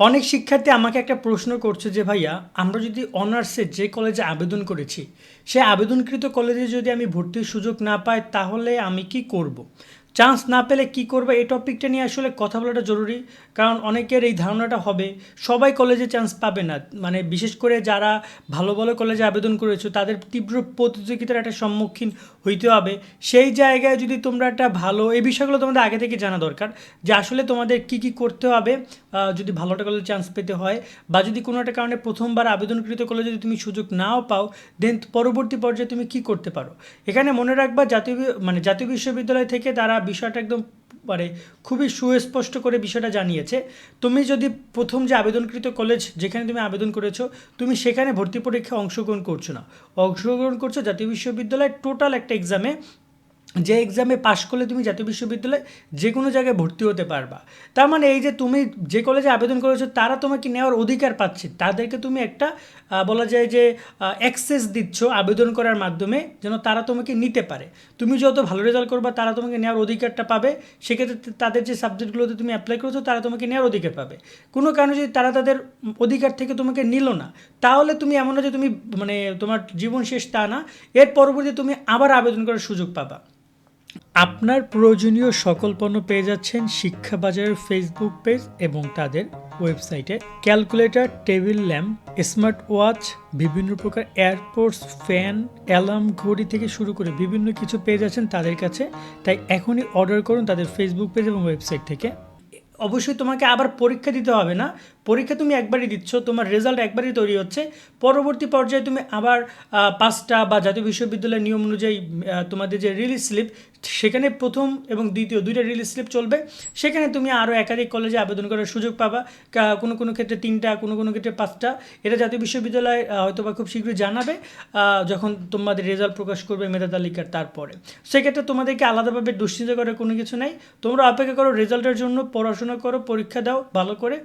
অনেক শিক্ষার্থী আমাকে একটা প্রশ্ন করছে যে, ভাইয়া, আমরা যদি অনার্সে যে কলেজে আবেদন করেছি, সে আবেদনকৃত কলেজে যদি আমি ভর্তির সুযোগ না পাই, তাহলে আমি কি করব। চান্স না পেলে কি করবে এই টপিকটা নিয়ে আসলে কথা বলাটা জরুরি। কারণ অনেকের এই ধারণাটা হবে, সবাই কলেজে চান্স পাবে না। মানে বিশেষ করে যারা ভালো ভালো কলেজে আবেদন করেছ, তাদের তীব্র প্রতিযোগিতার একটা সম্মুখীন হইতে হবে। সেই জায়গায় যদি তোমরা একটা ভালো, এই বিষয়গুলো তোমাদের আগে থেকে জানা দরকার যে আসলে তোমাদের কি কি করতে হবে যদি ভালো একটা কলেজে চান্স পেতে হয় বা যদি কোনো একটা কারণে প্রথমবার আবেদনকৃত কলেজে যদি তুমি সুযোগ নাও পাও দেন পরবর্তী পর্যায়ে তুমি কি করতে পারো? এখানে মনে রাখবা জাতীয় মানে জাতীয় বিশ্ববিদ্যালয় থেকে তারা বিষয়টা একদম মানে খুবই সুস্পষ্ট করে বিষয়টা জানিয়েছে। তুমি যদি প্রথম যে আবেদনকৃত কলেজ যেখানে তুমি আবেদন করেছ, তুমি সেখানে ভর্তি পরীক্ষায় অংশগ্রহণ করছ না। অংশগ্রহণ করছ জাতীয় বিশ্ববিদ্যালয়ের টোটাল একটা এক্সামে যে এক্সামে পাশ করলে তুমি জাতীয় বিশ্ববিদ্যালয়ে যে কোনো জায়গায় ভর্তি হতে পারবা। তার মানে এই যে তুমি যে কলেজে আবেদন করেছ, তারা তোমাকে নেওয়ার অধিকার পাচ্ছে। তাদেরকে তুমি একটা বলা যায় যে অ্যাক্সেস দিচ্ছ আবেদন করার মাধ্যমে যেন তারা তোমাকে নিতে পারে। তুমি যত ভালো রেজাল্ট করবা, তারা তোমাকে নেওয়ার অধিকারটা পাবে। সেক্ষেত্রে তাদের যে সাবজেক্টগুলোতে তুমি অ্যাপ্লাই করেছ, তারা তোমাকে নেওয়ার অধিকার পাবে। কোনো কারণে যদি তারা তাদের অধিকার থেকে তোমাকে নিল না, তাহলে তুমি এমন না যে তুমি মানে তোমার জীবন শেষ তা না। এর পরবর্তী তুমি আবার আবেদন করার সুযোগ পাবা। আপনার প্রয়োজনীয় সকল পণ্য পেয়ে যাচ্ছেন শিক্ষা বাজারের ফেসবুক পেজ এবং তাদের ওয়েবসাইটে calculator table lamp smart watch বিভিন্ন প্রকার এয়ারপোর্টস ফ্যান অ্যালার্ম ঘড়ি থেকে শুরু করে বিভিন্ন কিছু পেয়ে যাচ্ছেন তাদের কাছে। তাই এখনই অর্ডার করুন তাদের ফেসবুক পেজ এবং ওয়েবসাইট থেকে। অবশ্যই তোমাকে আবার পরীক্ষা দিতে হবে না। পরীক্ষা তুমি একবারই দিচ্ছ, তোমার রেজাল্ট একবারই তৈরি হচ্ছে, পরবর্তী পর্যায়ে তুমি আবার পাঁচটা বা জাতীয় বিশ্ববিদ্যালয়ের নিয়ম অনুযায়ী তোমাদের যে রিলিজ স্লিপ সেখানে প্রথম এবং দ্বিতীয় দুইটা রিলিজ স্লিপ চলবে, সেখানে তুমি আরও একাধিক কলেজে আবেদন করার সুযোগ পাবা কোনো কোনো ক্ষেত্রে তিনটা, কোনো কোনো ক্ষেত্রে পাঁচটা, এটা জাতীয় বিশ্ববিদ্যালয় হয়তো বা খুব শীঘ্রই জানাবে যখন তোমাদের রেজাল্ট প্রকাশ করবে মেধা তালিকার তারপরে। সেক্ষেত্রে তোমাদেরকে আলাদাভাবে দুশ্চিন্তা করার কোনো কিছু নাই, তোমরা অপেক্ষা করো রেজাল্টের জন্য, পড়াশোনা করো, পরীক্ষা দাও, ভালো করে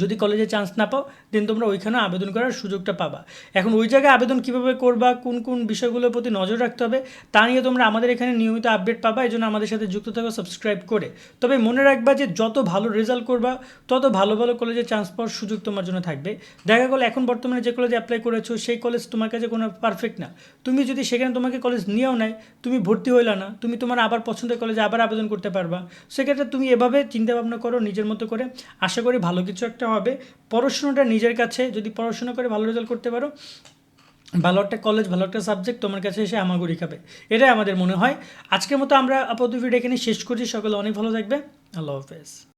যদি কলেজে চান্স না পাও দেন তোমরা ওইখানে আবেদন করার সুযোগটা পাবা। এখন ওই জায়গায় আবেদন কীভাবে করবা, কোন কোন বিষয়গুলোর প্রতি নজর রাখতে হবে, তা নিয়ে তোমরা আমাদের এখানে নিয়মিত আপডেট পাবা এই জন্য আমাদের সাথে যুক্ত থাকো সাবস্ক্রাইব করে। তবে মনে রাখবা যে যত ভালো রেজাল্ট করবা, তত ভালো ভালো কলেজে চান্স পাওয়ার সুযোগ তোমার জন্য থাকবে। দেখা গেলো, এখন বর্তমানে যে কলেজে অ্যাপ্লাই করেছ, সেই কলেজ তোমার কাছে কোনো পারফেক্ট না। তুমি যদি সেখানে তোমাকে কলেজ নিয়েও নাই, তুমি ভর্তি হইলা না, তুমি তোমার আবার পছন্দের কলেজে আবার আবেদন করতে পারবা। সেক্ষেত্রে তুমি এভাবে চিন্তা ভাবনা করো, নিজের মতো করে। আশা করি ভালো কিছু একটা হবে। পড়াশোনাটা নিজের কাছে, যদি পড়াশোনা করে ভালো রেজাল্ট করতে পারো, ভালো একটা কলেজ ভালো একটা সাবজেক্ট তোমার কাছে এসে আমাগুড়ি খাবে। এটাই আমাদের মনে হয়। আজকের মতো আমরা আপাতত ভিডিও এখানে শেষ করছি। সকলে অনেক ভালো থাকবে। আল্লাহ হাফেজ।